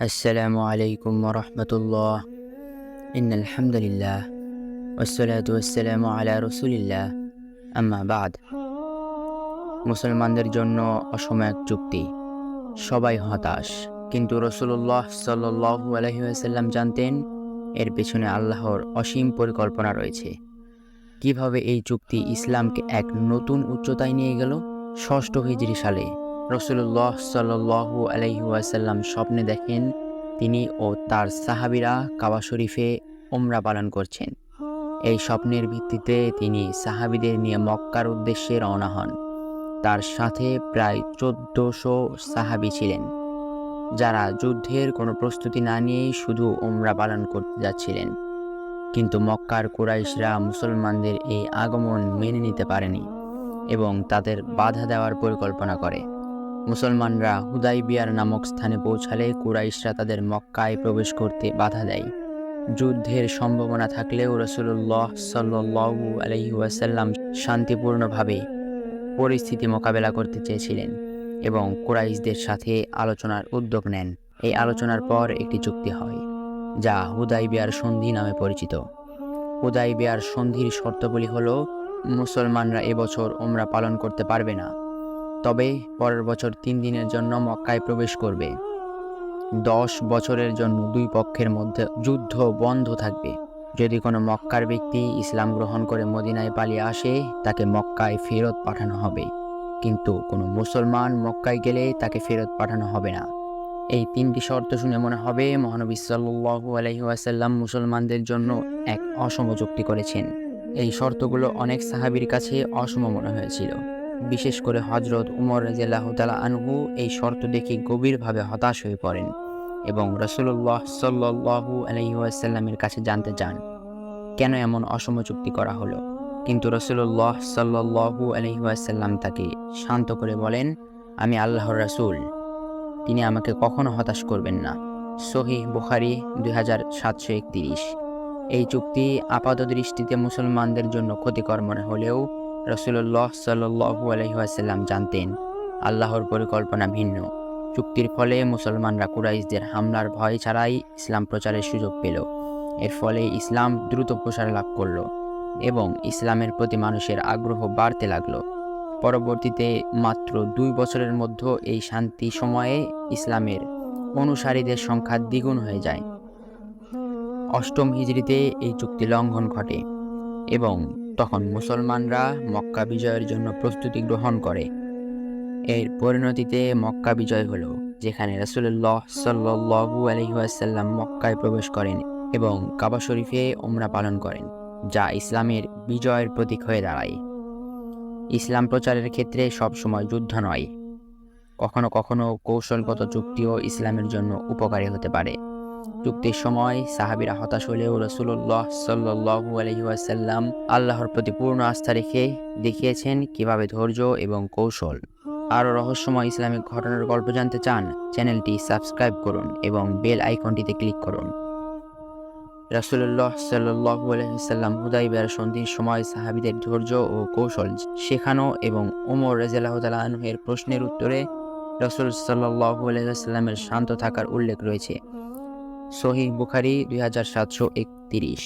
السلام عليكم ورحمة الله إن الحمد لله والصلاة والسلام على رسول الله أما بعد মুসলমানদের জন্য অসময়ক চুক্তি সবাই হতাশ কিন্তু রসুল্লাহ সাল্লু আলহিহাসাল্লাম জানতেন এর পেছনে আল্লাহর অসীম পরিকল্পনা রয়েছে কিভাবে এই চুক্তি ইসলামকে এক নতুন উচ্চতায় নিয়ে গেল ষষ্ঠ হিজরি সালে রসুল্লাহ সাল্লু আলহিউসাল্লাম স্বপ্নে দেখেন তিনি ও তার সাহাবিরা কাবা শরীফে ওমরা পালন করছেন। এই স্বপ্নের ভিত্তিতে তিনি সাহাবিদের নিয়ে মক্কার উদ্দেশ্যে রওনা হন। তার সাথে প্রায় চোদ্দশো সাহাবি ছিলেন। যারা যুদ্ধের কোনো প্রস্তুতি না নিয়েই শুধু ওমরা পালন করতে যাচ্ছিলেন। কিন্তু মক্কার কুরাইশরা মুসলমানদের এই আগমন মেনে নিতে পারেনি এবং তাদের বাধা দেওয়ার পরিকল্পনা করে। মুসলমানরা হুদাই বিয়ার নামক স্থানে পৌঁছালে কুরাইশরা তাদের মক্কায় প্রবেশ করতে বাধা দেয়। যুদ্ধের সম্ভাবনা থাকলেও রসুল্লাহ সাল্লু আলহিউসাল্লাম শান্তিপূর্ণভাবে পরিস্থিতি মোকাবেলা করতে চেয়েছিলেন এবং কুরাইশদের সাথে আলোচনার উদ্যোগ নেন। এই আলোচনার পর একটি চুক্তি হয়, যা হুদাই বিয়ার সন্ধি নামে পরিচিত। হুদাই বিয়ার সন্ধির শর্তগুলি হল, মুসলমানরা এবছর ওমরা পালন করতে পারবে না। তবে পরের বছর তিন দিনের জন্য মক্কায় প্রবেশ করবে। দশ বছরের জন্য দুই পক্ষের মধ্যে যুদ্ধ বন্ধ থাকবে। যদি কোনো মক্কার ব্যক্তি ইসলাম গ্রহণ করে মদিনায় পালিয়ে আসে, তাকে মক্কায় ফেরত পাঠানো হবে। কিন্তু কোনো মুসলমান মক্কায় গেলে তাকে ফেরত পাঠানো হবে না। এই তিনটি শর্ত শুনে মনে হবে মহানবী সাল্লু মুসলমানদের জন্য এক অসম চুক্তি করেছেন। এই শর্তগুলো অনেক সাহাবির কাছে অসম মনে হয়েছিল। বিশেষ করে হজরত উমর রাজিয়াল্লাহ তালা আনহু এই শর্ত দেখে গভীরভাবে হতাশ হয়ে পড়েন এবং রসুল্লাহ সাল্লু আলহিউসাল্লামের কাছে জানতে চান, কেন এমন অসম চুক্তি করা হলো? কিন্তু রসুল্লাহ সাল্লু আলহিউসাল্লাম তাকে শান্ত করে বলেন, আমি আল্লাহর রাসুল, তিনি আমাকে কখনো হতাশ করবেন না। সহি বুখারি দুই হাজার সাতশো একত্রিশ। এই চুক্তি আপাত দৃষ্টিতে মুসলমানদের জন্য ক্ষতিকর মনে হলেও রসুল্লাহ সাল্লু আলহিহাসাল্লাম জানতেন, আল্লাহর পরিকল্পনা ভিন্ন। চুক্তির ফলে মুসলমানরা কুরাইশদের হামলার ভয় ছাড়াই ইসলাম প্রচারের সুযোগ পেল। এর ফলে ইসলাম দ্রুত প্রসার লাভ করল এবং ইসলামের প্রতি মানুষের আগ্রহ বাড়তে লাগল। পরবর্তীতে মাত্র দুই বছরের মধ্যে এই শান্তি সময়ে ইসলামের অনুসারীদের সংখ্যা দ্বিগুণ হয়ে যায়। অষ্টম হিজড়িতে এই চুক্তি লঙ্ঘন ঘটে এবং তখন মুসলমানরা মক্কা বিজয়ের জন্য প্রস্তুতি গ্রহণ করে। এর পরিণতিতে মক্কা বিজয় হলো, যেখানে রসুল্লাহ সাল্লু আলহিহাসাল্লাম মক্কায় প্রবেশ করেন এবং কাবা শরীফে ওমরা পালন করেন, যা ইসলামের বিজয়ের প্রতীক হয়ে দাঁড়ায়। ইসলাম প্রচারের ক্ষেত্রে সবসময় যুদ্ধ নয়। কখনো কখনো কৌশলগত চুক্তিও ইসলামের জন্য উপকারী হতে পারে। চুক্তির সময় সাহাবিরা হতাশ হলেও রসুল্লাহ সাল্লু আলহিহাসাল্লাম আল্লাহর প্রতি পূর্ণ আস্থা রেখে দেখিয়েছেন কীভাবে ধৈর্য এবং কৌশল। আরও রহস্যময় ইসলামিক ঘটনার গল্প জানতে চান, চ্যানেলটি সাবস্ক্রাইব করুন এবং বেল আইকনটিতে ক্লিক করুন। রাসুল্লাহ সাল্লু আলহিসাল্লাম হুদাইবের সন্ধির সময় সাহাবিদের ধৈর্য ও কৌশল শেখানো এবং ওমর রাজিয়াল্লাহ তালাহের প্রশ্নের উত্তরে রসুল সাল্লু আলহিসাল্লামের শান্ত থাকার উল্লেখ রয়েছে। সহি বুখারি দুই হাজার সাতশো একত্রিশ।